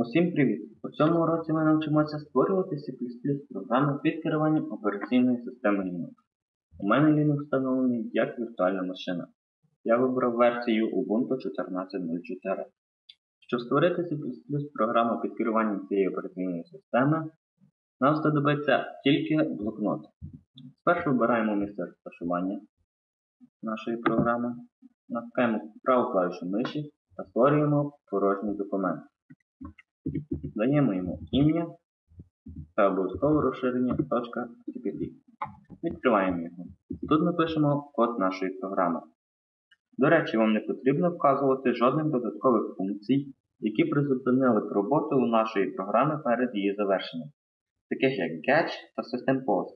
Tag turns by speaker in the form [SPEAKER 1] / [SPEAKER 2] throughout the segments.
[SPEAKER 1] Усім привіт! У цьому уроці ми навчимося створювати C++ програми під керуванням операційної системи Linux. У мене Linux встановлений як віртуальна машина. Я вибрав версію Ubuntu 14.04. Щоб створити C++ програму під керуванням цієї операційної системи, нам знадобиться тільки блокнот. Спершу вибираємо місце розташування нашої програми, натискаємо праву клавішу миші та створюємо порожній документ. Даємо йому ім'я та обов'язково розширення .cpp. Відкриваємо його. Тут ми пишемо код нашої програми. До речі, вам не потрібно вказувати жодних додаткових функцій, які призупинили б роботу у нашої програми перед її завершенням, таких як Catch та SystemPost.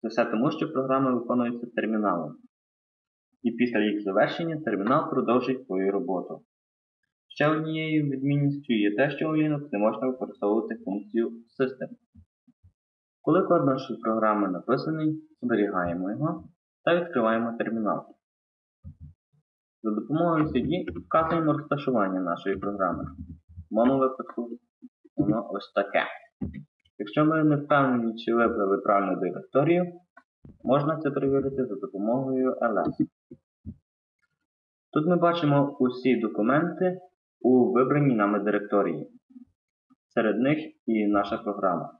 [SPEAKER 1] Це все тому, що програми виконуються терміналом. І після їх завершення термінал продовжить свою роботу. Ще однією відмінністю є те, що у Linux не можна використовувати функцію System. Коли код нашої програми написаний, зберігаємо його та відкриваємо термінал. За допомогою CD вказуємо розташування нашої програми. В моєму випадку воно ось таке. Якщо ми не впевнені, чи вибрали правильну директорію, можна це перевірити за допомогою ls. Тут ми бачимо усі документи у вибраній нами директорії. Серед них і наша програма.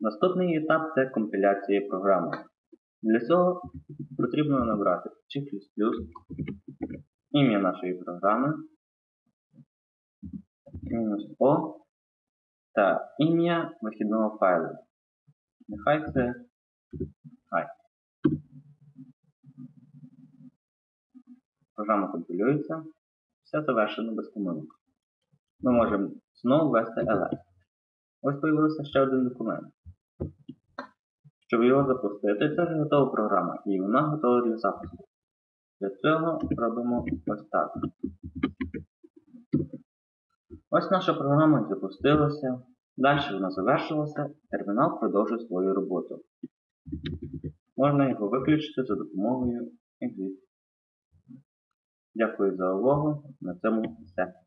[SPEAKER 1] Наступний етап це компіляція програми. Для цього потрібно набрати C++, ім'я нашої програми, O та ім'я вихідного файлу. Нехай це хай. Програма компілюється, все завершено без помилок. Ми можемо знову ввести ls. Ось з'явився ще один документ. Щоб його запустити, це вже готова програма і вона готова для запуску. Для цього робимо ось так. Ось наша програма запустилася, далі вона завершилася, термінал продовжує свою роботу. Можна його виключити за допомогою Exit. Дякую за увагу. На цьому все.